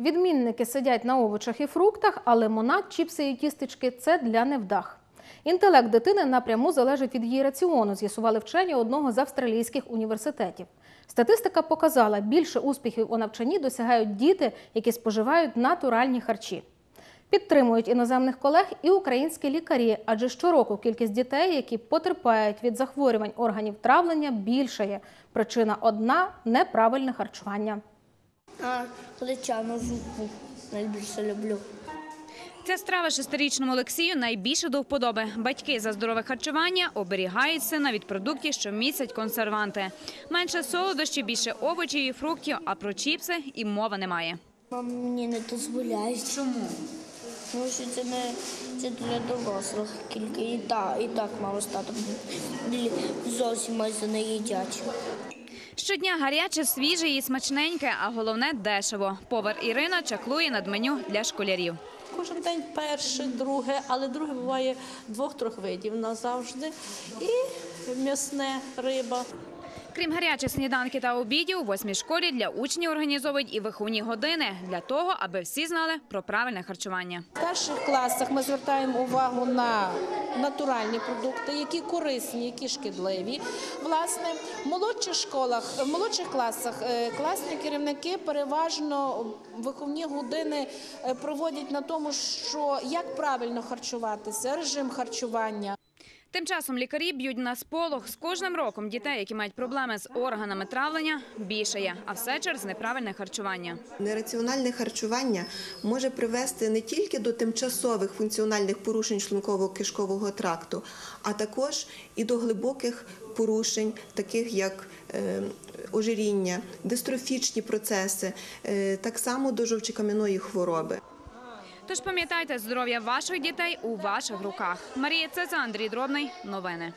Відмінники сидять на овочах і фруктах, а лимонад, чіпси і тістечки це для невдах. Інтелект дитини напряму залежить від її раціону, з'ясували вчені одного з австралійських університетів. Статистика показала, більше успіхів у навчанні досягають діти, які споживають натуральні харчі. Підтримують іноземних колег і українські лікарі, адже щороку кількість дітей, які потерпають від захворювань органів травлення, більшає. Причина одна неправильне харчування. А гречану зупу найбільше люблю. Ця страва шестирічному Олексію найбільше до вподоби. Батьки за здорове харчування оберігають сина від продуктів, що містять консерванти. Менше солодощів, більше овочів і фруктів, а про чіпси і мови немає. Мама мені не дозволяє. Чому? Тому що це не це для дорослих тільки і так, і так мало стати. Блі- Зовсім майже не їдять. Щодня гаряче, свіже і смачненьке, а головне дешево. Повар Ірина чаклує над меню для школярів. Кожен день перше, друге, але друге буває двох-трьох видів назавжди. І м'ясне риба. Крім гарячих сніданків та обідів, у восьмій школі для учнів організовують і виховні години для того, аби всі знали про правильне харчування. В старших класах ми звертаємо увагу на натуральні продукти, які корисні, які шкідливі. Власне, в молодших школах, в молодших класах е, класні керівники переважно виховні години е, проводять на тому, що як правильно харчуватися, режим харчування. Тим часом лікарі б'ють на сполох. З кожним роком дітей, які мають проблеми з органами травлення, більшає, а все через неправильне харчування. Нераціональне харчування може привести не тільки до тимчасових функціональних порушень шлунково-кишкового тракту, а також і до глибоких порушень, таких як е, ожиріння, дистрофічні процеси, е, так само до жовчокам'яної хвороби. Тож пам'ятайте, здоров'я ваших дітей у ваших руках. Марія Цеза, Андрій Дробний. Новини.